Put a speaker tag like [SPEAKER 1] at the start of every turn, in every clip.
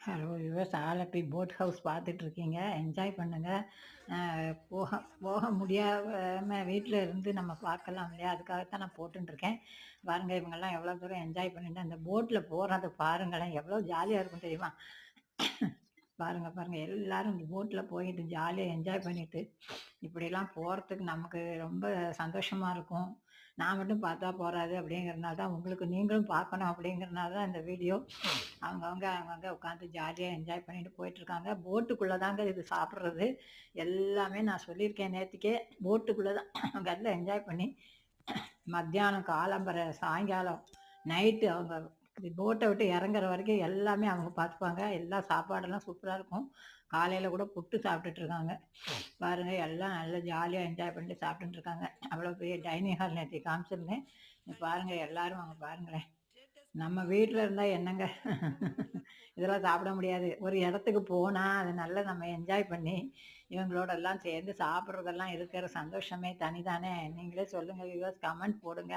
[SPEAKER 1] Hello yours Alleppey boat house பார்த்துட்ருக்கீங்க enjoy பண்ணுங்கள் போக போக முடியாமல் வீட்டில் இருந்து நம்ம பார்க்கலாம் இல்லையா? அதுக்காகத்தான் நான் போட்டுருக்கேன் பாருங்கள் இவங்கெல்லாம் எவ்வளோ தூரம் என்ஜாய் பண்ணிட்டு அந்த போட்டில் போகிறத பாருங்களேன். எவ்வளோ ஜாலியாக இருக்கும் தெரியுமா? பாருங்கள் பாருங்கள் எல்லாரும் இந்த போட்டில் போயிட்டு ஜாலியாக என்ஜாய் பண்ணிவிட்டு இப்படிலாம் போகிறதுக்கு நமக்கு ரொம்ப சந்தோஷமாக இருக்கும். நான் மட்டும் பார்த்தா போகிறாது அப்படிங்கிறனால தான் உங்களுக்கு நீங்களும் பார்க்கணும் அப்படிங்கிறனால தான் இந்த வீடியோ. அவங்கவுங்க அவங்கவுங்க உட்காந்து ஜாலியாக என்ஜாய் பண்ணிட்டு போயிட்டுருக்காங்க. போட்டுக்குள்ளே தாங்க இது சாப்பிட்றது. எல்லாமே நான் சொல்லியிருக்கேன் நேற்றுக்கே போட்டுக்குள்ளே தான் அவங்க எல்லாம் என்ஜாய் பண்ணி மத்தியானம் காலம்பரை சாயங்காலம் நைட்டு அவங்க போட்டை விட்டு இறங்குற வரைக்கும் எல்லாமே அவங்க பார்த்துப்பாங்க. எல்லா சாப்பாடெல்லாம் சூப்பராக இருக்கும். காலையில் கூட புட்டு சாப்பிட்டுட்டு இருக்காங்க. பாருங்கள் எல்லாம் நல்லா ஜாலியாக என்ஜாய் பண்ணிட்டு சாப்பிட்டுருக்காங்க அவ்வளோ பெரிய டைனிங் ஹால் நேற்று காமிச்சிருந்தேன். பாருங்கள் பாருங்க எல்லாரும் அவங்க பாருங்களேன். நம்ம வீட்டில் இருந்தால் என்னங்க? இதெல்லாம் சாப்பிட முடியாது. ஒரு இடத்துக்கு போனால் அது நல்லா நம்ம என்ஜாய் பண்ணி இவங்களோட எல்லாம் சேர்ந்து சாப்பிட்றதெல்லாம் இருக்கிற சந்தோஷமே தனிதானே. நீங்களே சொல்லுங்கள் வியூவர்ஸ் கமெண்ட் போடுங்க.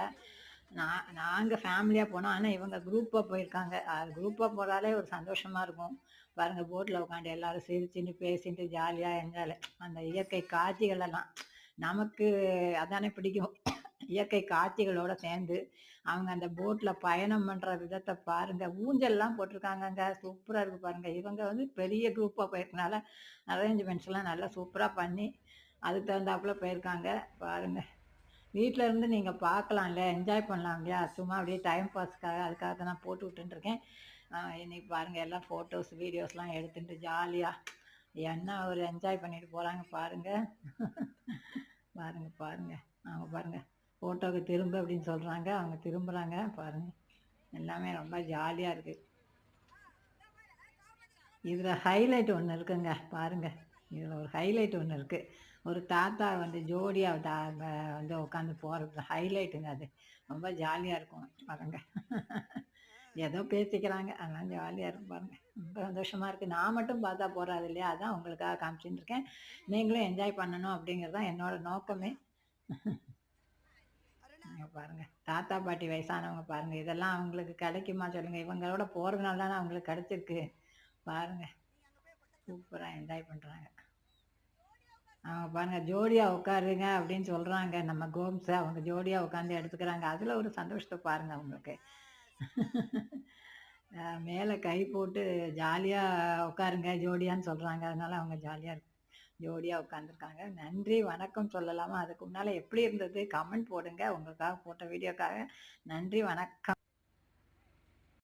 [SPEAKER 1] நான் நாங்கள் ஃபேமிலியாக போனோம். ஆனால் இவங்க குரூப்பாக போயிருக்காங்க. அது குரூப்பாக போகிறாலே ஒரு சந்தோஷமாக இருக்கும். பாருங்கள் போட்டில் உட்காந்து எல்லாரும் சிரிச்சுட்டு பேசிட்டு ஜாலியாக என்ஜாய் அந்த இயற்கை காட்சிகளெல்லாம் நமக்கு அதானே பிடிக்கும். இயற்கை காட்சிகளோட சேர்ந்து அவங்க அந்த போட்டில் பயணம் பண்ணுற விதத்தை பாருங்க. ஊஞ்சல்லாம் போட்டிருக்காங்கங்க. சூப்பராக இருக்கு பாருங்க. இவங்க வந்து பெரிய குரூப்பாக போயிருக்கனால அரேஞ்ச்மெண்ட்ஸ் எல்லாம் நல்லா சூப்பராக பண்ணி அதுக்கு தகுந்தாப்புல போயிருக்காங்க. பாருங்க. வீட்டில் இருந்து நீங்கள் பார்க்கலாம்ல என்ஜாய் பண்ணலாம் இல்லையா? சும்மா அப்படியே டைம் பாஸ்க்காக அதுக்காக தான் நான் போட்டு விட்டுருக்கேன் இன்னைக்கு பாருங்கள் எல்லாம் ஃபோட்டோஸ் வீடியோஸ்லாம் எடுத்துட்டு ஜாலியாக என்ன ஒரு என்ஜாய் பண்ணிட்டு போகிறாங்க பாருங்கள் பாருங்கள் பாருங்கள் அவங்க பாருங்கள் ஃபோட்டோவுக்கு திரும்ப அப்படின்னு சொல்கிறாங்க அவங்க திரும்புகிறாங்க பாருங்கள் எல்லாமே ரொம்ப ஜாலியாக இருக்குது இதில் ஹைலைட் ஒன்று இருக்குங்க பாருங்கள் இதில் ஒரு ஹைலைட் ஒன்று இருக்குது ஒரு தாத்தா வந்து ஜோடியாக தா வந்து உட்காந்து போகிறது ஹைலைட்டுங்க அது. ரொம்ப ஜாலியாக இருக்கும். பாருங்க. ஏதோ பேசிக்கிறாங்க. அதெல்லாம் ஜாலியாக இருக்கும் பாருங்க. ரொம்ப சந்தோஷமாக இருக்குது நான் மட்டும் பார்த்தா போகிறாது இல்லையா? அதான் உங்களுக்காக காமிச்சிட்டு இருக்கேன். நீங்களும் என்ஜாய் பண்ணணும் அப்படிங்கிறது தான் என்னோட நோக்கமே. பாருங்க. தாத்தா பாட்டி வயசானவங்க பாருங்க. இதெல்லாம் அவங்களுக்கு கிடைக்குமா சொல்லுங்க. இவங்களோட போறதுனால தானே அவங்களுக்கு கிடைச்சிருக்கு. பாருங்க. சூப்பரா என்ஜாய் பண்றாங்க. அவங்க பாருங்க ஜோடியா உட்காருங்க அப்படின்னு சொல்றாங்க. நம்ம கோம்ஸ் அவங்க ஜோடியா உட்காந்து எடுத்துக்கிறாங்க. அதுல ஒரு சந்தோஷத்தை பாருங்க அவங்களுக்கு மேலே மேல கை போட்டு ஜாலியா உட்காருங்க. ஜோடியான்னு சொல்றாங்க. அதனால அவங்க ஜாலியா ஜோடியா உட்காந்துருக்காங்க நன்றி. வணக்கம் சொல்லலாமா? அதுக்கு முன்னால எப்படி இருந்தது? கமெண்ட் போடுங்க. உங்களுக்காக போட்ட வீடியோக்காக நன்றி. வணக்கம்.